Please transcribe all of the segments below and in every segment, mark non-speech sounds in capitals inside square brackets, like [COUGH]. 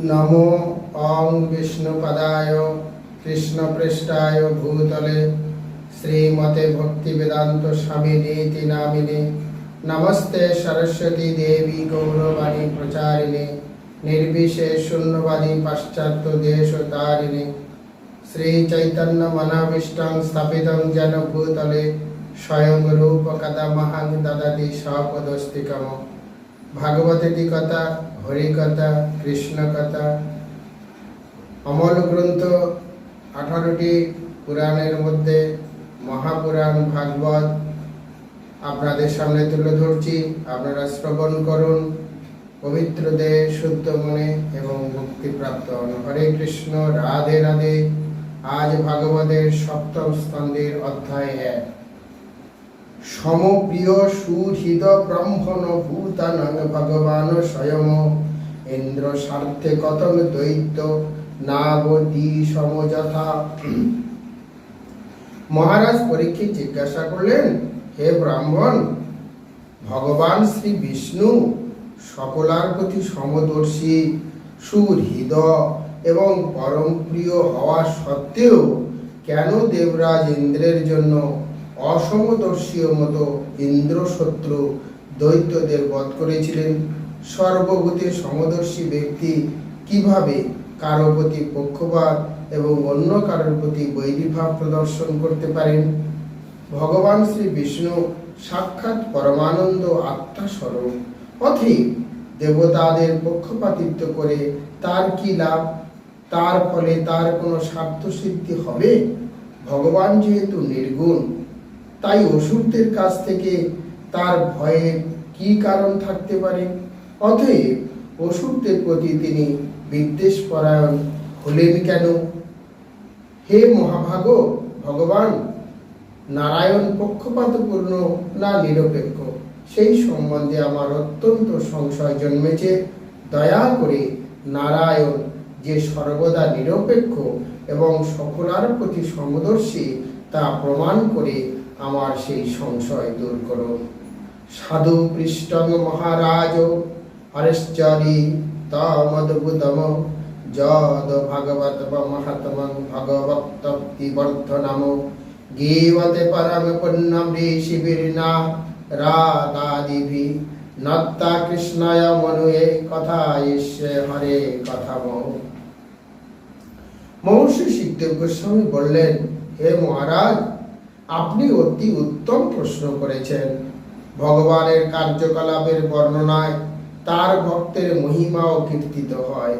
নমো অং বিষ্ণুপদায় কৃষ্ণপৃষ্ঠায় ভূতলে শ্রীমতে ভক্তিবেদান্ত স্বামী নীতি নামিনে নমস্তে সরস্বতী দেবী গৌরবাণী প্রচারিণে নির্বিশেষ শূন্যবাদী পাশ্চাত্য দেশ তারিণে শ্রী চৈতন্য মনাবিষ্টং স্থাপিতং যেন ভূতলে স্বয়ং রূপ কদা মহাং দদাতি স্বপদস্তিকম ভাগবতী কথা হরিকথা কৃষ্ণ কথা অমল গ্রন্থ আঠারোটি পুরাণের মধ্যে মহাপুরাণ ভাগবত আপনাদের সামনে তুলে ধরছি। আপনারা শ্রবণ করুন, পবিত্র দেহ, শুদ্ধ মনে এবং মুক্তিপ্রাপ্ত হন। হরে কৃষ্ণ, রাধে রাধে। আজ ভাগবতের সপ্তম স্কন্ধের অধ্যায় এক। সমপ্রিয় সুহৃদ ব্রহ্মণ ভূতানং ভগবান স্বয়ং ইন্দ্র স্বার্থে কতং দৈত্য নাবতী সমযথা মহারাজ পরীক্ষিত জিজ্ঞাসা করলেন, হে ব্রাহ্মণ, ভগবান শ্রী বিষ্ণু সকলার প্রতি সমদর্শী সুহৃদ এবং পরম প্রিয় হওয়া সত্ত্বেও কেন দেবরাজ ইন্দ্রের জন্য অসমদর্শীয় মতো ইন্দ্রশত্রু দৈত্যদের বধ করেছিলেন। সর্বভূতে সমদর্শী ব্যক্তি কীভাবে কারও প্রতি পক্ষপাত এবং অন্য কারোর প্রতি বৈরিভাব প্রদর্শন করতে পারেন? ভগবান শ্রী বিষ্ণু সাক্ষাৎ পরমানন্দ আত্মা স্বরূপ অথিক দেবতাদের পক্ষপাতিত্ব করে তার কি লাভ? তার ফলে তার কোনো স্বার্থ সিদ্ধি হবে? ভগবান যেহেতু নির্গুণ তাই অসুরদের কাছ থেকে তার ভয়ের কি কারণ থাকতে পারে? অতএব অসুরদের প্রতি তিনি বিদ্বেষ পরায়ণ হলেন কেন? হে মহাভাগ, ভগবান, নারায়ণ পক্ষপাতপূর্ণ না নিরপেক্ষ? সেই সম্বন্ধে আমার অত্যন্ত সংশয় জন্মেছে। দয়া করে নারায়ণ যে সর্বদা নিরপেক্ষ এবং সকলার প্রতি সমদর্শী তা প্রমাণ করে আমার সেই সংশয় দূর করুন সাধু পৃষ্ঠং মহারাজ, হরেশ্চরি তমদ্ভুতম যদ ভাগবত মহাত্মং ভগবক্তি বর্ধনম গীবতে পরম পুণ্যম ঋষিবীর্না রাগাদিভি নত্তা কৃষ্ণয় মনুয়ে কথা ইষ্যে হরে কথাম মহর্ষি শিবদেব গোস্বামী বললেন, হে মহারাজ আপনি অতি উত্তম প্রশ্ন করেছেন। ভগবানের কার্যকলাপের বর্ণনায় তার ভক্তের মহিমাও কীর্তিত হয়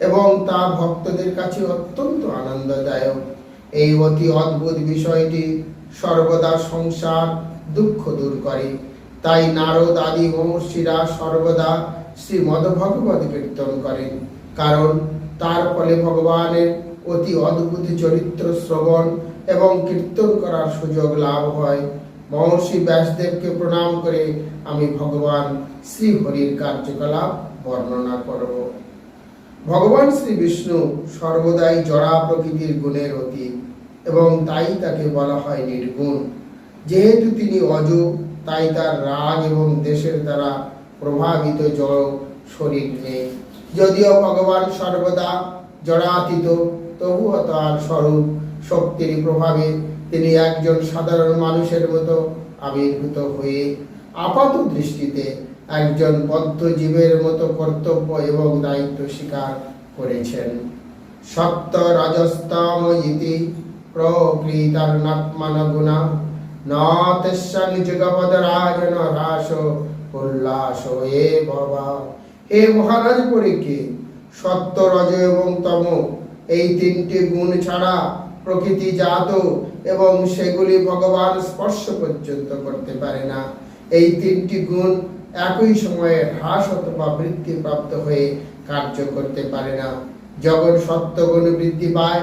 এবং তা ভক্তদের কাছে অত্যন্ত আনন্দদায়ক। এই অতি অদ্ভুত বিষয়টি সর্বদা সংসার দুঃখ দূর করে। তাই নারদ আদি মহর্ষিরা সর্বদা শ্রীমদ ভগবত কীর্তন করেন। কারণ তার ফলে ভগবানের অতি অদ্ভুত চরিত্র শ্রবণ এবং কীর্তন করার সুযোগ লাভ হয়। মহর্ষি ব্যাসদেবকে প্রণাম করে আমি ভগবান শ্রী হরির কার্যকলাপ বর্ণনা করব। ভগবান শ্রী বিষ্ণু সর্বদাই জড়া প্রকৃতির গুণের অতীত এবং তাই তাকে বলা হয় নির্গুণ। যেহেতু তিনি অজ তাই তার রাগ এবং দেশের দ্বারা প্রভাবিত জড় শরীর নেই। যদিও ভগবান সর্বদা জড়াতীত তবুও তার স্বরূপ শক্তির প্রভাবে তিনি একজন সাধারণ মানুষের মতো আবির্ভূত হয়ে আপাত দৃষ্টিতে একজন বদ্ধ জীবের মতো কর্তব্য এবং দায়িত্ব স্বীকার করেছেন। সপ্ত রাজস্তম ইতি প্রকৃতার্নাত্মন গুণা উল্লাস এ বাবা মহারাজ সত্য রজ এবং তম, এই তিনটি গুণ ছাড়া প্রকৃতি জাত এবং সেগুলি ভগবান স্পর্শ পর্যন্ত করতে পারে না। এই তিনটি গুণ একই সময়ে হ্রাস অথবা বৃদ্ধি প্রাপ্ত হয়ে কার্য করতে পারে না। যখন সত্যগুণ বৃদ্ধি পায়,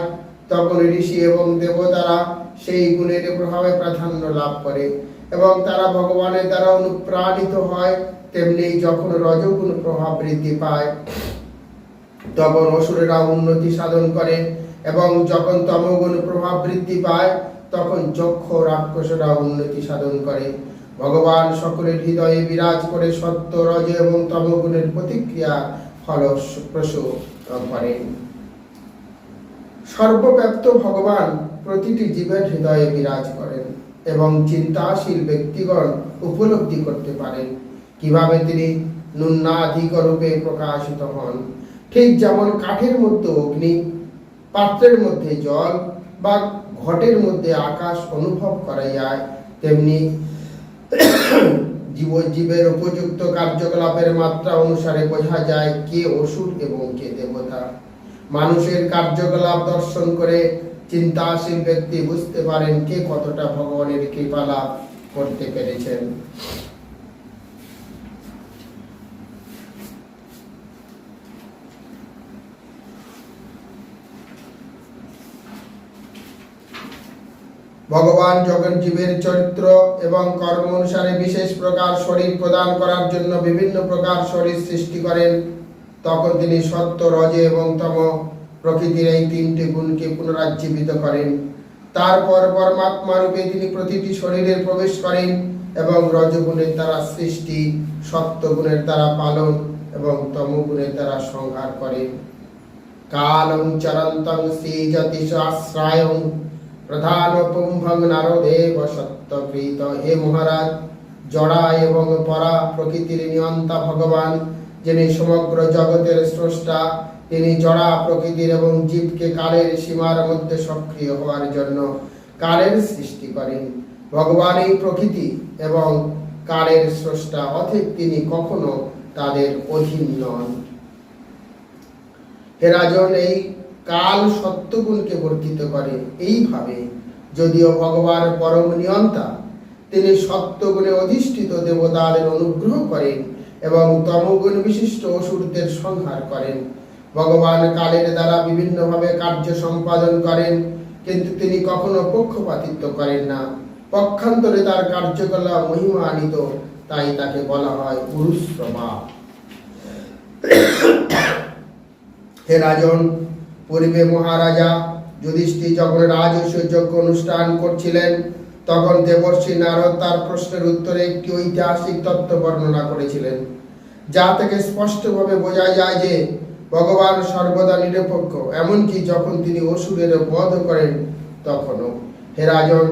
তখন ঋষি এবং দেবতারা সেই গুণের প্রভাবে প্রাধান্য লাভ করে এবং তারা ভগবানের দ্বারা অনুপ্রাণিত হয়, তেমনি যখন রজগুণ প্রভাব বৃদ্ধি পায়, তখন অসুরেরা উন্নতি সাধন করে এবং যখন তমগুণ প্রভাব বৃদ্ধি পায়, তখন যক্ষ রাক্ষসরা উন্নতি সাধন করে। ভগবান সকলের হৃদয়ে বিরাজ করে সত্য, রজ এবং তমগুণের প্রতিক্রিয়া ফলপ্রসূ করেন সর্বব্যাপ্ত ভগবান প্রতিটি জীবের হৃদয়ে বিরাজ করেন এবং চিন্তাশীল ব্যক্তিগণ উপলব্ধি করতে পারেন। কীভাবে তিনি নুন্নাধিক রূপে প্রকাশিত হন? ঠিক যেমন কাঠের মধ্যে অগ্নি পাত্রের মধ্যে জল বা ঘটের মধ্যে আকাশ অনুভব করা যায় তেমনি জীব জীবের উপযুক্ত কার্যকলাপের মাত্রা অনুসারে বোঝা যায় কে অসুর এবং কে দেবতা। মানুষের কার্যকলাপ দর্শন করে চিন্তাশীল ব্যক্তি বুঝতে পারেন কে কতটা ভগবানের কৃপা লাভ করতে পেরেছেন। ভগবান যখন জীবের চরিত্র এবং কর্ম অনুসারে বিশেষ প্রকার শরীর প্রদান করার জন্য বিভিন্ন প্রকার শরীর সৃষ্টি করেন। তখন তিনি সত্য, রজে এবং তম প্রকৃতির এই তিনটি গুণকে পুনরাজ্জীবিত করেন। তারপর পরমাত্মা রূপে তিনি প্রতিটি শরীরে প্রবেশ করেন এবং রজগুণের দ্বারা সৃষ্টি, সত্যগুণের দ্বারা পালন এবং তমগুণের দ্বারা সংহার করেন। কালং চরন্তং শ্রীজতি আশ্রায়ং প্রধান পুম্ভং নারদেব সত্যপ্রীত হে মহারাজ, জড়া এবং পরা প্রকৃতির নিয়ন্তা ভগবান, যিনি সমগ্র জগতের স্রষ্টা, তিনি জড়া প্রকৃতির এবং জীবকে কালের সীমার মধ্যে সক্রিয় হওয়ার জন্য কালের সৃষ্টি করেন। ভগবান এই প্রকৃতি এবং কালের স্রষ্টা, অথেব তিনি কখনো তাদের অধীন নন। হে রাজন এই কাল সত্যগুণকে বর্ধিত করে। এইভাবে যদিও ভগবান পরম নিয়ন্তা, তিনি সত্যগুণে অধিষ্ঠিত দেবতাদের অনুগ্রহ করেন এবং তমগুণ বিশিষ্ট অসুরদের সংহার করেন। ভগবান কালের দ্বারা বিভিন্নভাবে কার্য সম্পাদন করেন, কিন্তু তিনি কখনো পক্ষপাতিত্ব করেন না। পক্ষান্তরে তার কার্যকলাপ মহিমা আনিত তাই তাকে বলা হয় পুরুষ [COUGHS] হে রাজন পূর্বে মহারাজা যুধিষ্ঠি যখন রাজস্ব যজ্ঞ অনুষ্ঠান করছিলেন, তখন দেবর্ষী নারদ তার প্রশ্নের উত্তরে একটি ঐতিহাসিক তত্ত্ব বর্ণনা করেছিলেন, যা থেকে স্পষ্টভাবে বোঝা যায় যে ভগবান সর্বদা নিরপেক্ষ, এমনকি যখন তিনি অসুরের বধ করেন, তখনও। হে রাজন,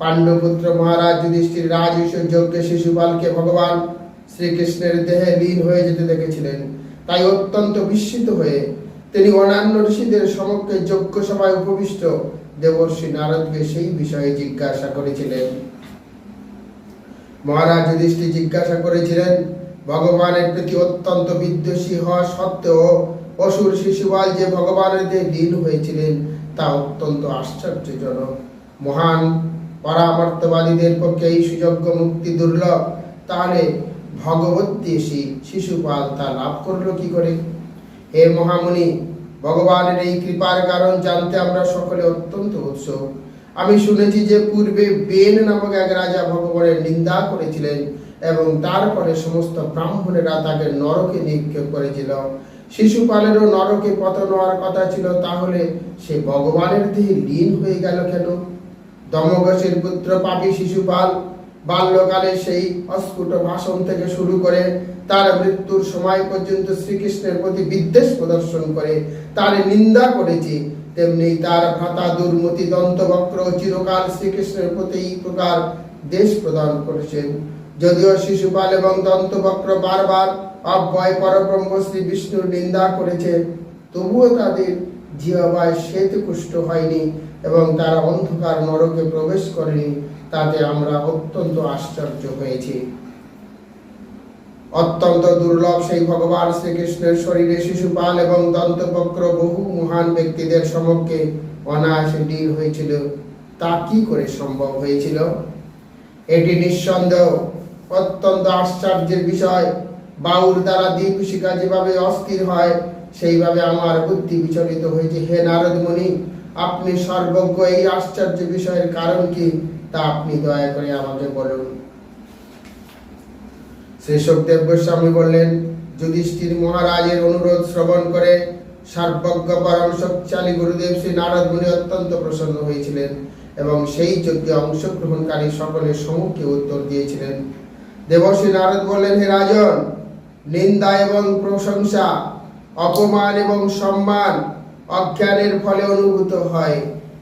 পাণ্ডপুত্র মহারাজ যুধিষ্ঠির রাজস্ব যজ্ঞে শিশুপালকে ভগবান শ্রীকৃষ্ণের দেহে লীন হয়ে যেতে দেখেছিলেন, তাই অত্যন্ত বিস্মিত হয়ে তিনি অন্যান্য ঋষিদের সমক্ষে যজ্ঞ সভায় উপবিষ্ট। দেবর্ষি নারদকে সেই বিষয়ে জিজ্ঞাসা করেছিলেন। মহারাজ যুধিষ্ঠির জিজ্ঞাসা করেছিলেন, ভগবানের প্রতি অত্যন্ত বিদ্বেষী হওয়া সত্ত্বেও অসুর শিশুপাল যে ভগবানের দিয়ে লীন হয়েছিলেন, তা অত্যন্ত আশ্চর্যজনক। মহান পরামর্থবাদীদের পক্ষে এই সুযোগ্য মুক্তি দুর্লভ। তাহলে ভগবদ্দেশী শিশুপাল তা লাভ করল কি করে? হে মহামুনি, ভগবানের এই কৃপার কারণ জানতে আমরা সকলে অত্যন্ত উৎসুক। আমি শুনেছি যে পূর্বে বেন নামক এক রাজা ভগবানের নিন্দা করেছিলেন এবং তারপরে সমস্ত ব্রাহ্মণেরা তাকে নরকে নিক্ষেপ করেছিল। শিশুপালেরও নরকে পতন হওয়ার কথা ছিল, তাহলে সে ভগবানের দেহে লীন হয়ে গেল কেন? দমঘোষের পুত্র পাপী শিশুপাল বাল্যকালে সেই অস্ফুট ভাষণ থেকে শুরু করে তার মৃত্যুর সময় পর্যন্ত শ্রীকৃষ্ণের প্রতি বিদ্বেষ প্রদর্শন করে, তার নিন্দা করেছে তেমনি তার ভ্রাতা দুর্মতি দন্তবক্র চিরকাল শ্রীকৃষ্ণের প্রতি এই প্রকার দেশ প্রদান করেছেন। যদিও শিশুপাল এবং দন্তবক্র বারবার অব্যয় পরব্রহ্ম শ্রী বিষ্ণুর নিন্দা করেছে, তবুও তাদের জিহবায় শ্বেত কুষ্ঠ হয়নি এবং তারা অন্ধকার নরকে প্রবেশ করেনি, তাতে আমরা অত্যন্ত আশ্চর্য হয়েছি। অত্যন্ত দুর্লভ সেই ভগবান শ্রীকৃষ্ণের শরীরে শিশুপাল এবং দন্তবক্র বহু মহান ব্যক্তিদের সমক্ষে অনায়াসে লীন হয়েছিল। তা কি করে সম্ভব হয়েছিল? এটি নিঃসন্দেহ অত্যন্ত আশ্চর্যের বিষয়। বাউর দ্বারা দীপশিকা যেভাবে অস্থির হয়, সেইভাবে আমার বুদ্ধি বিচলিত হয়েছে। হে নারদ মুনি, আপনি সর্বজ্ঞ এই আশ্চর্য বিষয়ের কারণ কি? তা আপনি দয়া করে আমাকে বলুন। শ্রী সুখদেব গোস্বামী বললেন, যুধিষ্ঠির মহারাজের অনুরোধ শ্রবণ করে সর্বজ্ঞ পরম শক্তিশালী গুরুদেব শ্রী নারদ মুনি অত্যন্ত প্রসন্ন হয়েছিলেন এবং সেই যজ্ঞে অংশগ্রহণকারী সকলের সম্মুখে উত্তর দিয়েছিলেন। দেবশ্রী নারদ বললেন, হে রাজন, নিন্দা এবং প্রশংসা, অপমান এবং সম্মান অজ্ঞানের ফলে অনুভূত হয়।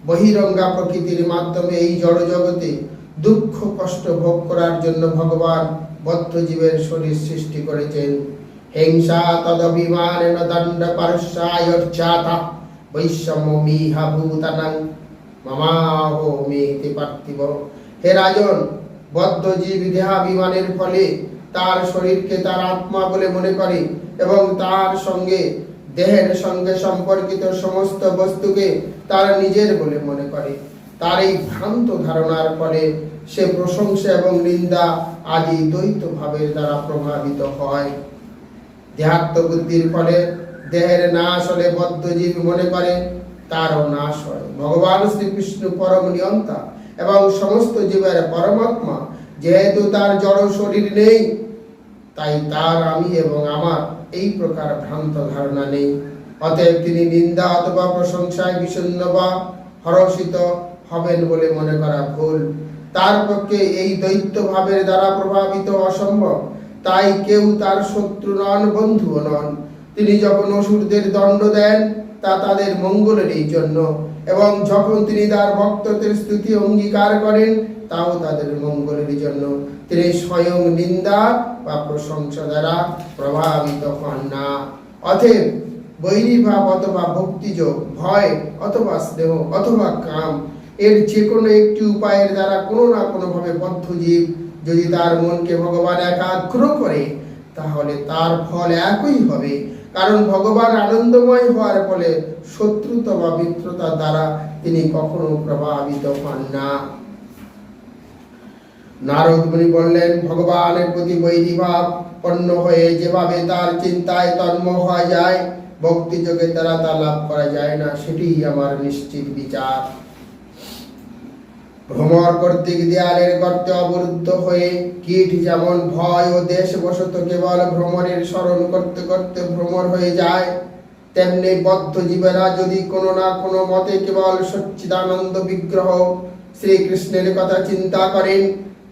বহিরঙ্গা প্রকৃতির মাধ্যমে এই জড় জগতে দুঃখ কষ্ট ভোগ করার জন্য ভগবান বদ্ধজীবের শরীর সৃষ্টি করেছেন। হিংসা তদভিমানেন দণ্ড পারস্যায়র্চাতা বৈষম্যমিহা ভূতানাং মামাহোমিতি পার্থিব। হে রাজন, বদ্ধজীব দেহাভিমানের ফলে তার শরীরকে তার আত্মা বলে মনে করে এবং তার সঙ্গে দেহের সঙ্গে সম্পর্কিত সমস্ত বস্তুকে তার নিজের বলে মনে করে। তার এই ভ্রান্ত ধারণার ফলে সে প্রশংসা এবং নিন্দা আদি দ্বৈত ভাবের দ্বারা প্রভাবিত হয়। দেহাত্ম বুদ্ধির ফলে দেহের নাশ হলে বদ্ধজীব মনে করে, তারও নাশ হয়। ভগবান শ্রীকৃষ্ণ পরম নিয়ন্তা এবং সমস্ত জীবের পরমাত্মা, যেহেতু তার জড় শরীর নেই, তাই তার আমি এবং আমার এই প্রকার ভ্রান্ত ধারণা নেই। অতএব তিনি নিন্দা অথবা প্রশংসায় বিষণ্ণ বা হরষিত হবেন বলে মনে করা ভুল। তার পক্ষে এই দৈত্য ভাবের দ্বারা প্রভাবিত অসম্ভব। তাই কেউ তার শত্রু নন, বন্ধুও নন। তিনি যখন অসুরদের দণ্ড দেন, তা তাদের মঙ্গলেরই জন্য। এবং যখন তিনি তার ভক্তদের স্তুতি অঙ্গীকার করেন, তাও তাদের মঙ্গলের জন্য। তিনি স্বয়ং নিন্দা বা প্রশংসা দ্বারা প্রভাবিত হন না। অতএব বৈরীভাব অথবা ভক্তিযোগ, ভয় অথবা স্নেহ অথবা কাম এর যে কোনো একটি উপায়ের দ্বারা কোনো না কোনোভাবে বদ্ধজীব যদি তার মনকে ভগবান একাগ্র করে, তাহলে তার ফল একই হবে। কারণ ভগবান আনন্দময় হওয়ার ফলে শত্রুতা বা মিত্রতা দ্বারা তিনি কখনো প্রভাবিত হন না। বললেন, ভগবানের প্রতি বৈরিভাব পণ্য হয়ে যেভাবে তার চিন্তায় তন্ম হওয়া যায়, ভক্তি যোগে দ্বারা তা লাভ করা যায় না সেটি আমার নিশ্চিত বিচার। ভ্রমর কর্তৃক দেয়ালের গর্তে অবরুদ্ধ হয়ে কীট যেমন ভয় ও দেশ বশত কেবল ভ্রমণের স্মরণ করতে করতে ভ্রমর হয়ে যায়, তেমনি বদ্ধ জীবেরা যদি কোনো না কোনো মতে কেবল সচ্চিদানন্দ বিগ্রহ শ্রীকৃষ্ণের কথা চিন্তা করেন,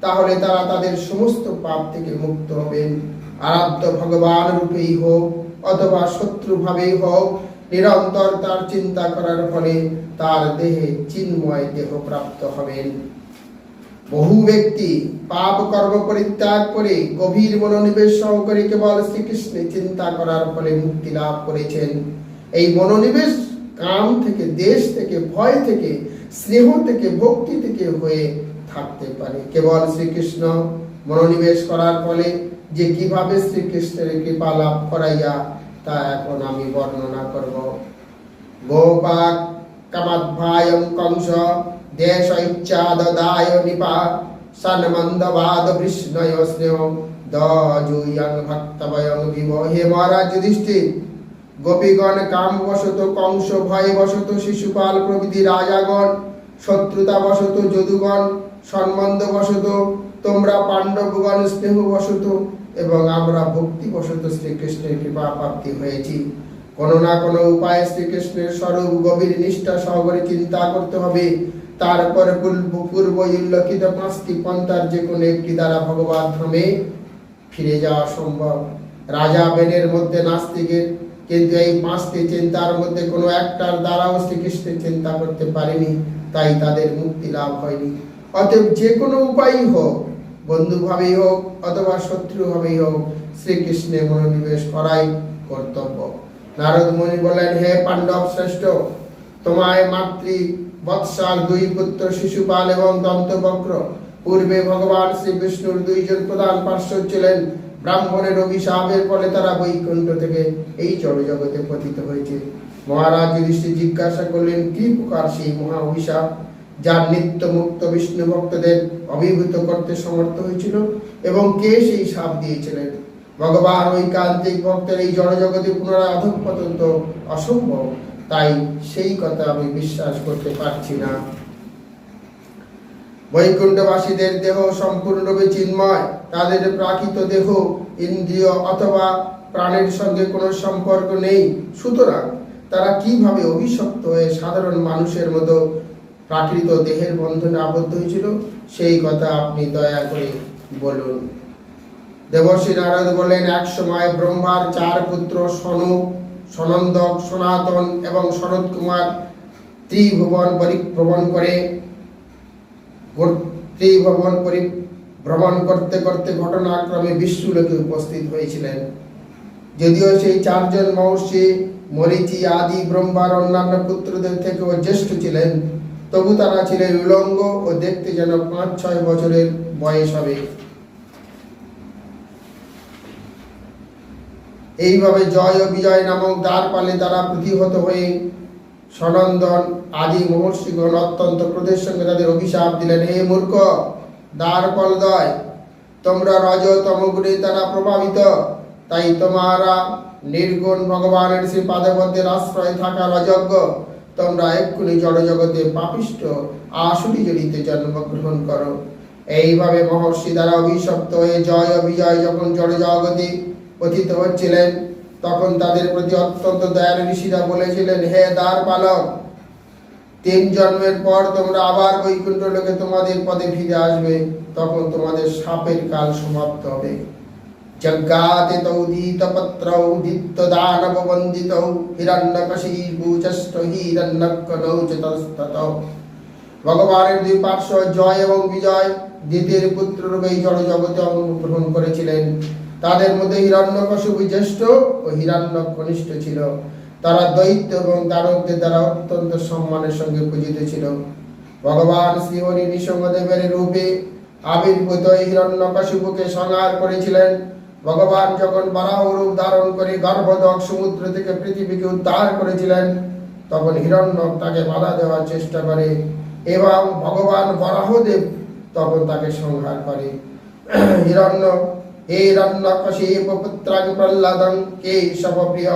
তাহলে তারা তাদের সমস্ত পাপ থেকে মুক্ত হবেন। আরাধ্য ভগবান রূপেই হোক অথবা শত্রু ভাবেই হোক নিরন্তর তার চিন্তা করার ফলে তার দেহে চিন্ময় দেহ প্রাপ্ত হবেন। বহু ব্যক্তি পাপ কর্ম পরিত্যাগ করে গভীর মনোনিবেশ সহকারে কেবল শ্রীকৃষ্ণের চিন্তা করার ফলে মুক্তি লাভ করেছেন। এই মনোনিবেশ কাম থেকে, দেশ থেকে, ভয় থেকে, স্নেহ থেকে, ভক্তি থেকে হয়ে থাকতে পারে। কেবল শ্রীকৃষ্ণ মনোনিবেশ করার ফলে যে কীভাবে শ্রীকৃষ্ণের কৃপা লাভ করাইয়া তা এখন আমি বর্ণনা করব। গোপাক কামাদ্ভায়ং কংস দেশ ইচ্ছা দদায় নিপা, সন্মন্দবাদ কৃষ্ণয় স্নেহ, দজুয়ং ভক্তবয়ং বিভ হে মহারাজ যুধিষ্ঠির, গোপীগণ কাম বশত কংস ভয় বশত শিশুপাল প্রভৃতি রাজাগণ শত্রুতা বশত যদুগণ সম্বন্ধ বশত তোমরা পাণ্ডবগণ স্নেহ বশত এবং আমরা ভক্তি বশত শ্রীকৃষ্ণের কৃপা প্রাপ্তি হয়েছি। কোনো না কোনো উপায়ে শ্রীকৃষ্ণের স্বরূপ গভীর নিষ্ঠা সহকারে চিন্তা করতে হবে। তারপর পূর্ব পূর্ব উল্লেখিত পাঁচটি পন্থার যে কোনো একটি দ্বারা ভগবান ধামে ফিরে যাওয়া সম্ভব। রাজা বেনের মধ্যে নাস্তিকের কিন্তু এই পাঁচটি চিন্তার মধ্যে কোনো একটার দ্বারাও শ্রীকৃষ্ণের চিন্তা করতে পারেনি, তাই তাদের মুক্তি লাভ হয়নি। অতএব যে কোনো উপায়ই হোক বন্ধুভাবেই হোক অথবা শত্রুভাবেই হোক শ্রীকৃষ্ণে মনোনিবেশ করাই কর্তব্য। নারদ মুনি বলেন, হে পাণ্ডব শ্রেষ্ঠ, তোমায় মাতৃ, বৎসাল দুই পুত্র শিশুপাল এবং দন্তবক্র। পূর্বে ভগবান শ্রী বিষ্ণুর দুইজন প্রধান পার্শ্ব ছিলেন। ব্রাহ্মণের অভিশাপের ফলে তারা বৈকুণ্ঠ থেকে এই জড়জগতে পতিত হয়েছে। মহারাজ যুধিষ্ঠির জিজ্ঞাসা করলেন, কি প্রকার সেই মহা অভিশাপ? যার নিত্য মুক্ত বিষ্ণু ভক্তদের অভিভূত করতে সমর্থ হয়েছিল এবং কে সেই সাপ দিয়েছিলেন? ভগবান ঐকান্তিক ভক্তের এই জড়জগতে পুনরায় অধঃপতন তো অসম্ভব, তাই সেই কথা আমি বিশ্বাস করতে পারছি না। বৈকুণ্ঠবাসীদের দেহ সম্পূর্ণরূপে চিন্ময় তাদের প্রাকৃত দেহ, ইন্দ্রিয় অথবা প্রাণের সঙ্গে কোনো সম্পর্ক নেই। সুতরাং তারা কীভাবে অভিশপ্ত হয়ে সাধারণ মানুষের মতো প্রাকৃত দেহের বন্ধনে আবদ্ধ হয়েছিল। সেই কথা আপনি দয়া করে বলুন। দেবশ্রী নারদ বলেন এক সময় ব্রহ্মার চার পুত্র সনু, সনন্দক, সনাতন এবং শরৎ কুমার ত্রিভুবন পরিভ্রমণ করে ত্রিভুবন পরিভ্রমণ করতে করতে ঘটনাক্রমে বিশ্বলোকে উপস্থিত হয়েছিলেন। যদিও সেই চারজন মহর্ষি মরিচি, আদি, ব্রহ্মার অন্যান্য পুত্রদের থেকেও জ্যেষ্ঠ ছিলেন তবু তারা ছিলেন উলঙ্গ ও দেখতে যেন পাঁচ, ছয় বছরের বয়স হবে। এইভাবে জয় ও বিজয় নামক দ্বারপালে তারা প্রতিহত হয়ে সনন্দন আদি মহর্ষিগণ অত্যন্ত ক্রোধের সঙ্গে তাদের অভিশাপ দিলেন। হে মূর্খ দ্বারপাল দয়, তোমরা রজ তমগুণে তারা প্রভাবিত। তাই তোমারা নির্গুণ ভগবানের শ্রী পাদপদ্মের আশ্রয় থাকা রজজ্ঞ তোমরা এক্ষুনি জড়জগতে পাপিষ্ট আসুরি জড়িতে জন্মগ্রহণ করো। এইভাবে মহর্ষি দ্বারা অভিশপ্ত হয়ে জয় ও বিজয় যখন জড়জগতে পতিত হচ্ছিলেন, তখন তাদের প্রতি অত্যন্ত দয়ালু ঋষিরা বলেছিলেন, হে দ্বার পালক, তিন জন্মের পর তোমরা আবার বৈকুণ্ঠ লোকে তোমাদের পদে ফিরে আসবে। তখন তোমাদের সাপের কাল সমাপ্ত হবে। উদিত দানব বন্দিত হিরণ্যকশীভূচষ্ট হিরণ্যকনৌ চ ভগবানের দুই পার্শ্ব জয় এবং বিজয় দ্বিতীয় পুত্র রূপে এই জড় জগতে অংশগ্রহণ করেছিলেন। তাদের মধ্যে হিরণ্যকশিপু জ্যেষ্ঠ ও হিরণ্য কনিষ্ঠ ছিল। তারা দৈত্য এবং দানবদের দ্বারা অত্যন্ত সম্মানের সঙ্গে পূজিত ছিল। ভগবান শ্রীহরি নৃসিংহদেবের রূপে আবির্ভূত হিরণ্যকশিপুকে সংহার করেছিলেন। ভগবান যখন বারাহ রূপ ধারণ করে গর্ভদক সমুদ্র থেকে পৃথিবীকে উদ্ধার করেছিলেন, তখন হিরণ্যক তাকে বাধা দেওয়ার চেষ্টা করে এবং ভগবান বরাহদেব তখন তাকে সংহার করে। হিরণ্য হে হিরণ্যকশিপ পুত্রাং প্রহ্লাদং, কে প্রিয়?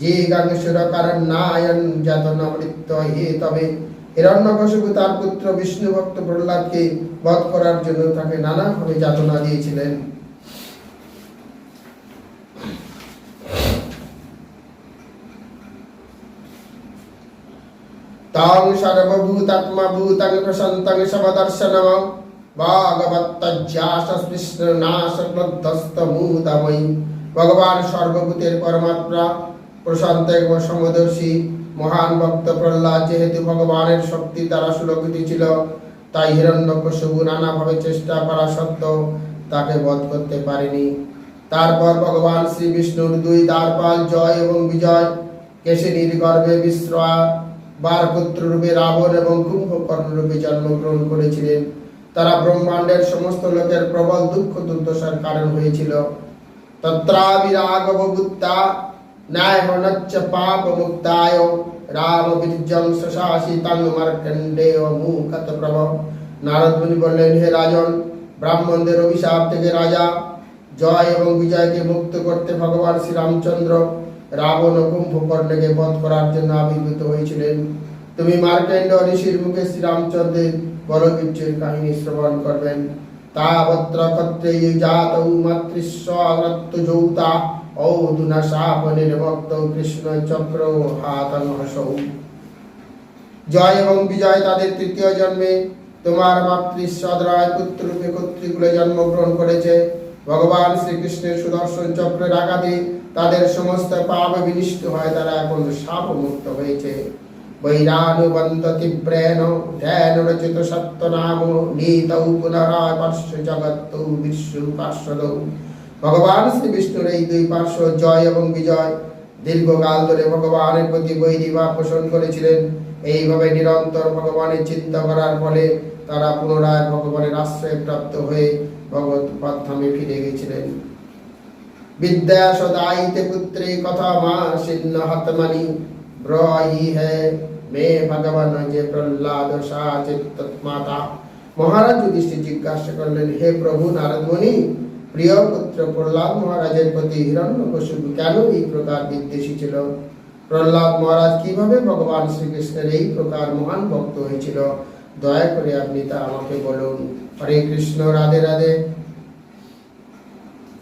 যে গাঙ্গেশ্বর কারণ নায়ন যাতন মৃত্য হে তবে। হিরণ্যকশিপু তার পুত্র বিষ্ণু ভক্ত প্রহ্লাদকে বধ করার জন্য তাকে নানাভাবে যাতনা দিয়েছিলেন। তাং সর্বভূতাত্মা ভূতং প্রশান্তং সমদর্শনম ভাগবত্তজ্জাসৃষ্ণনাশক্লদ্ধস্তমূতময়ী ভগবান সর্বভূতের পরমাত্মা, প্রশান্ত এবং সমদর্শী, মহান ভক্ত প্রহ্লাদ, যেহেতু ভগবানের শক্তি দ্বারা সুরক্ষিত ছিল, তাই হিরণ্যকশিপু নানাভাবে চেষ্টা করা সত্ত্বেও তাকে বধ করতে পারেনি। তারপর ভগবান শ্রী বিষ্ণুর দুই দ্বারপাল জয় এবং বিজয়, কেশিনীর গর্ভে বিশ্রয়া বার পুত্র রূপে রাবণ এবং কুম্ভকর্ণ রূপে জন্মগ্রহণ করেছিলেন। তারা ব্রহ্মাণ্ডের সমস্ত লোকের প্রবল দুঃখ দুর্দশার কারণ হয়েছিল। হে রাজন, ব্রাহ্মণদের অভিশাপ থেকে রাজা, জয় এবং বিজয়কে মুক্ত করতে ভগবান শ্রীরামচন্দ্র রাবণ ও কুম্ভকর্ণকে বধ করার জন্য আবির্ভূত হয়েছিলেন। তুমি মার্কেন্ড ঋষির মুখে শ্রীরামচন্দ্রের বলবীর্যের কাহিনী শ্রবণ করবেন। তাবত্র ক্ষত্রে জাত মাতৃস্বরত্ত যৌতা ঔদুনা শাপ নির্ভক্ত কৃষ্ণ চক্র হাতং হসৌ। জয় এবং বিজয় তাদের তৃতীয় জন্মে। তোমার মাতৃস্বদরায় পুত্ররূপে কর্তৃকুলে জন্মগ্রহণ করেছে। ভগবান শ্রীকৃষ্ণের সুদর্শন চক্রের আঘাতে তাদের সমস্ত পাপ বিনিষ্ট হয়, তারা এখন সাপ মুক্ত হয়েছে। বৈরানুবন্ত তীব্রেণ ধ্যান রচিত সত্য নাম নীতৌ পুনরায় পার্শ্ব জগৎ বিশ্ব পার্শ্বদ। ভগবান শ্রী বিষ্ণুর এই দুই পার্শ্ব জয় এবং বিজয়, দীর্ঘকাল ধরে ভগবানের প্রতি বৈরিবা পোষণ করেছিলেন। এইভাবে নিরন্তর ভগবানের চিন্তা করার ফলে তারা পুনরায় ভগবানের আশ্রয় প্রাপ্ত হয়ে ফিরে গেছিলেন। বিদ্যা সদাইতে পুত্রে কথা মা হতমানি। হে মে ভগবান যে প্রহ্লাদ মহারাজ যুধিষ্ঠির জিজ্ঞাসা করলেন, হে প্রভু নারদমণি, প্রিয় পুত্র প্রহ্লাদ মহারাজের প্রতি হিরণ্যকশিপু কেন এই প্রকার বিদ্বেষী ছিল? প্রহ্লাদ মহারাজ, কীভাবে ভগবান শ্রীকৃষ্ণের এই প্রকার মহান ভক্ত হয়েছিল? দয়া করে আপনি তা আমাকে বলুন। হরে কৃষ্ণ, রাধে রাধে।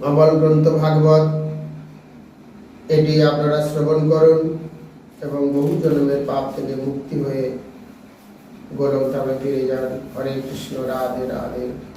অমল গ্রন্থ ভাগবত, এটি আপনারা শ্রবণ করুন এবং বহু জন্মের পাপ থেকে মুক্তি হয়ে গোলক তাহলে ফিরে যান। হরে কৃষ্ণ, রাধে রাধে।